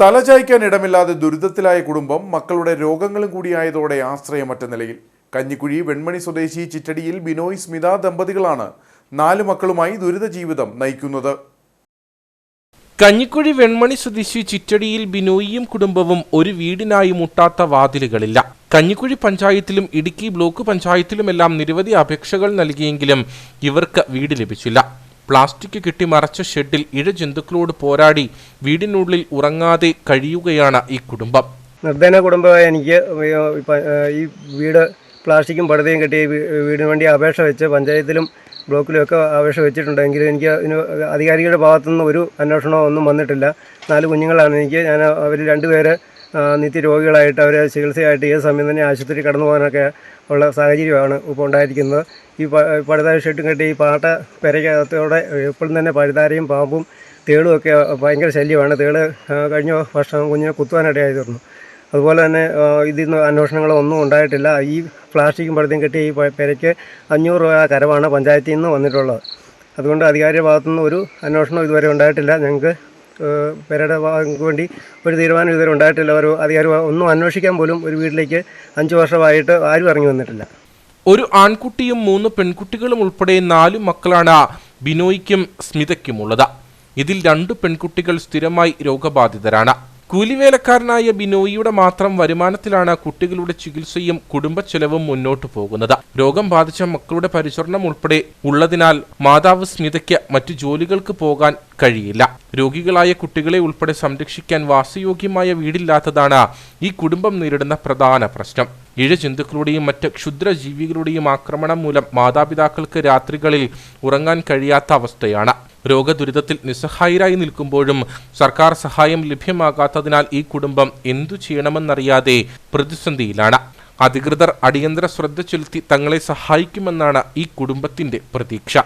തലചായ്ക്കാൻ ഇടമില്ലാതെ ദുരിതത്തിലായ കുടുംബം മക്കളുടെ രോഗങ്ങളും കൂടിയായതോടെ ആശ്രയമറ്റ നിലയിൽ. കഞ്ഞിക്കുഴി വെൺമണി സ്വദേശി ചിറ്റടിയിൽ ബിനോയ് സ്മിത ദമ്പതികളാണ് നാല് മക്കളുമായി ദുരിത ജീവിതം നയിക്കുന്നത്. കഞ്ഞിക്കുഴി വെൺമണി സ്വദേശി ചിറ്റടിയിൽ ബിനോയിയും കുടുംബവും ഒരു വീടിനായി മുട്ടാത്ത വാതിലുകളില്ല. കഞ്ഞിക്കുഴി പഞ്ചായത്തിലും ഇടുക്കി ബ്ലോക്ക് പഞ്ചായത്തിലുമെല്ലാം നിരവധി അപേക്ഷകൾ നൽകിയെങ്കിലും ഇവർക്ക് വീട് ലഭിച്ചില്ല. പ്ലാസ്റ്റിക് കെട്ടി മറച്ച ഷെഡിൽ ഇഴ ജന്തുക്കളോട് പോരാടി വീടിനുള്ളിൽ ഉറങ്ങാതെ കഴിയുകയാണ് ഈ കുടുംബം. നിർധന കുടുംബമായ എനിക്ക് ഈ വീട് പ്ലാസ്റ്റിക്കും പടുതയും കെട്ടി വീടിന് വേണ്ടി അപേക്ഷ വെച്ച് പഞ്ചായത്തിലും ബ്ലോക്കിലും ഒക്കെ അപേക്ഷ വെച്ചിട്ടുണ്ടെങ്കിലും എനിക്ക് അതിന് അധികാരികളുടെ ഭാഗത്തുനിന്ന് ഒരു അന്വേഷണമോ ഒന്നും വന്നിട്ടില്ല. നാല് കുഞ്ഞുങ്ങളാണ് എനിക്ക്. ഞാൻ അവർ രണ്ടുപേരെ നിത്യരോഗികളായിട്ട് അവരെ ചികിത്സയായിട്ട് ഏത് സമയം തന്നെ ആശുപത്രി കടന്നു പോകാനൊക്കെ ഉള്ള സാഹചര്യമാണ് ഇപ്പോൾ ഉണ്ടായിരിക്കുന്നത്. ഈ പഴുതാര ഷെട്ടും കെട്ടി ഈ പാട്ട പെരയ്ക്കകത്തോടെ എപ്പോഴും തന്നെ പഴുതാരയും പാമ്പും തേളും ഒക്കെ ഭയങ്കര ശല്യമാണ്. തേൾ കഴിഞ്ഞ വർഷം കുഞ്ഞിനെ കുത്തുവാനിടയായിരുന്നു. അതുപോലെ തന്നെ ഇതിൽ നിന്ന് അന്വേഷണങ്ങളോ ഒന്നും ഉണ്ടായിട്ടില്ല. ഈ പ്ലാസ്റ്റിക്കും പഴുതയും കെട്ടി ഈ പെരയ്ക്ക് അഞ്ഞൂറ് രൂപ കരവാണ് പഞ്ചായത്തിൽ നിന്ന് വന്നിട്ടുള്ളത്. അതുകൊണ്ട് അധികാരിയുടെ ഭാഗത്തുനിന്ന് ഒരു അന്വേഷണം ഇതുവരെ ഉണ്ടായിട്ടില്ല. ഞങ്ങൾക്ക് ഏഹ്, പെരയുടെ വേണ്ടി ഒരു തീരുമാനം ഇതുവരെ ഉണ്ടായിട്ടില്ല. ഒരു അധികാരി ഒന്നും അന്വേഷിക്കാൻ പോലും ഒരു വീട്ടിലേക്ക് അഞ്ച് വർഷമായിട്ട് ആരും ഇറങ്ങി വന്നിട്ടില്ല. ഒരു ആൺകുട്ടിയും മൂന്ന് പെൺകുട്ടികളും ഉൾപ്പെടെ നാല് മക്കളാണ് ബിനോയ്ക്കും സ്മിതയ്ക്കുമുള്ളത്. ഇതിൽ രണ്ട് പെൺകുട്ടികൾ സ്ഥിരമായി രോഗബാധിതരാണ്. കൂലിവേലക്കാരനായ ബിനോയിയുടെ മാത്രം വരുമാനത്തിലാണ് കുട്ടികളുടെ ചികിത്സയും കുടുംബ ചെലവും മുന്നോട്ടു പോകുന്നത്. രോഗം ബാധിച്ച മക്കളുടെ പരിചരണം ഉൾപ്പെടെ ഉള്ളതിനാൽ മാതാവ് സ്മിതയ്ക്ക് മറ്റു ജോലികൾക്ക് പോകാൻ കഴിയില്ല. രോഗികളായ കുട്ടികളെ ഉൾപ്പെടെ സംരക്ഷിക്കാൻ വാസയോഗ്യമായ വീടില്ലാത്തതാണ് ഈ കുടുംബം നേരിടുന്ന പ്രധാന പ്രശ്നം. ഇഴജന്തുക്കളുടെയും മറ്റ് ക്ഷുദ്രജീവികളുടെയും ആക്രമണം മൂലം മാതാപിതാക്കൾക്ക് രാത്രികളിൽ ഉറങ്ങാൻ കഴിയാത്ത അവസ്ഥയാണ്. രോഗദുരിതത്തിൽ നിസ്സഹായരായി നിൽക്കുമ്പോഴും സർക്കാർ സഹായം ലഭ്യമാകാത്തതിനാൽ ഈ കുടുംബം എന്തു ചെയ്യണമെന്നറിയാതെ പ്രതിസന്ധിയിലാണ്. അധികൃതർ അടിയന്തര ശ്രദ്ധ ചെലുത്തി തങ്ങളെ സഹായിക്കുമെന്നാണ് ഈ കുടുംബത്തിന്റെ പ്രതീക്ഷ.